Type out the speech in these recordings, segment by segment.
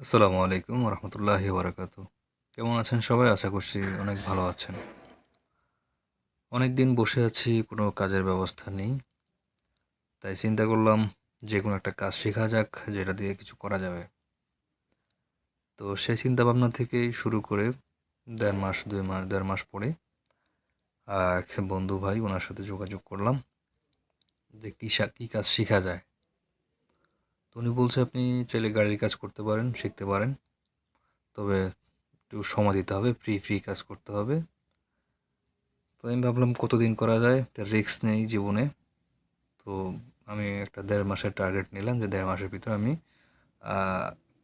আসসালামু আলাইকুম রহমতুল্লাহি বারাকাত কেমন আছেন সবাই? আশা করছি অনেক ভালো আছেন। অনেক দিন বসে আছি, কোনো কাজের ব্যবস্থা নেই। তাই চিন্তা করলাম যে কোনো একটা কাজ শেখা যাক, যেটা দিয়ে কিছু করা যাবে। তো সেই চিন্তা ভাবনা থেকেই শুরু করে দেড় মাস, দুই মাস, দেড় মাস পরে এক বন্ধু ভাই ওনার সাথে যোগাযোগ করলাম যে কী কী কাজ শেখা যায়। উনি বলছে আপনি চাইলে গাড়ির কাজ করতে পারেন, শিখতে পারেন। তবে একটু সময় দিতে হবে ফ্রি ফ্রি কাজ করতে হবে। তো আমি ভাবলাম কতদিন করা যায়, একটা রিস্ক নেই জীবনে। তো আমি একটা দেড় মাসের টার্গেট নিলাম যে দেড় মাসের ভিতরে আমি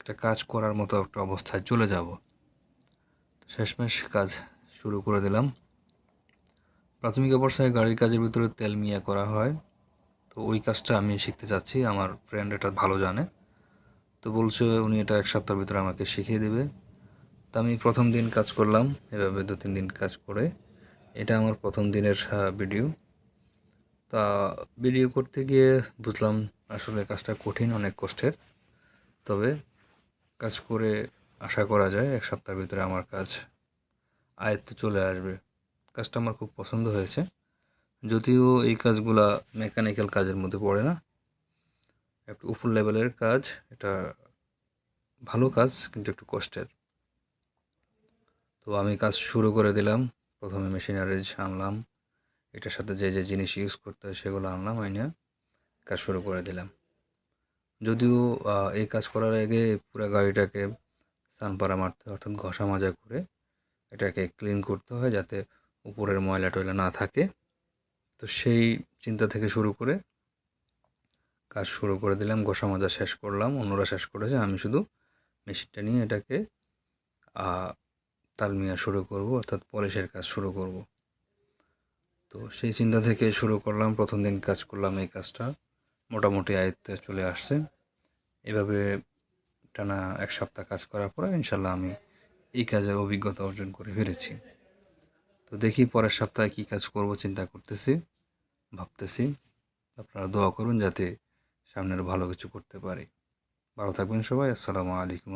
একটা কাজ করার মতো একটা অবস্থায় চলে যাব। শেষমেশ কাজ শুরু করে দিলাম। প্রাথমিক অবস্থায় গাড়ির কাজের ভিতরে তেল মিয়া করা হয়। তো ওই কাজটা আমি শিখতে চাচ্ছি। আমার ফ্রেন্ড এটা ভালো জানে। তো বলছে, উনি এটা এক সপ্তাহের ভিতরে আমাকে শিখিয়ে দেবে। তো আমি প্রথম দিন কাজ করলাম, এভাবে দু, তিন দিন কাজ করে। এটা আমার প্রথম দিনের ভিডিও তা ভিডিও করতে গিয়ে বুঝলাম আসলে কাজটা কঠিন, অনেক কষ্টের। তবে কাজ করে আশা করা যায়, এক সপ্তাহের ভিতরে আমার কাজ আয়ত্তে চলে আসবে। কাজটা আমার খুব পছন্দ হয়েছে। যদিও এই কাজগুলা মেকানিক্যাল কাজের মধ্যে পড়ে না, একটু উপর লেভেলের কাজ, এটা ভালো কাজ, কিন্তু একটু কষ্টের। তো আমি কাজ শুরু করে দিলাম, প্রথমে মেশিনারিজ আনলাম, এটার সাথে যে যে জিনিস ইউজ করতে হয় সেগুলো আনলাম আইনা কাজ শুরু করে দিলাম। যদিও এই কাজ করার আগে পুরো গাড়িটাকে সানপাড়া মারতে অর্থাৎ ঘষা মাজা করে, এটাকে ক্লিন করতে হয় যাতে উপরের ময়লা টয়লা না থাকে। তো সেই চিন্তা থেকে শুরু করে কাজ শুরু করে দিলাম ঘষা মাজা শেষ করলাম, অন্যরা শেষ করেছে, আমি শুধু মেশিনটা নিয়ে এটাকে তালমিয়া শুরু করব, অর্থাৎ পলিশের কাজ শুরু করব। তো সেই চিন্তা থেকে শুরু করলাম, প্রথম দিন কাজ করলাম এই কাজটা, মোটামুটি আয়ত্তে চলে আসছে। এভাবে টানা এক সপ্তাহ কাজ করার পরে ইনশাল্লাহ আমি এই কাজের অভিজ্ঞতা অর্জন করে ফেলেছি তো দেখি পরের সপ্তাহে কী কাজ করব, চিন্তা করতেছি। ভাবতেছি, আপনারা দোয়া করুন যাতে সামনের ভালো কিছু করতে পারি। ভালো থাকবেন সবাই, আসসালামু আলাইকুম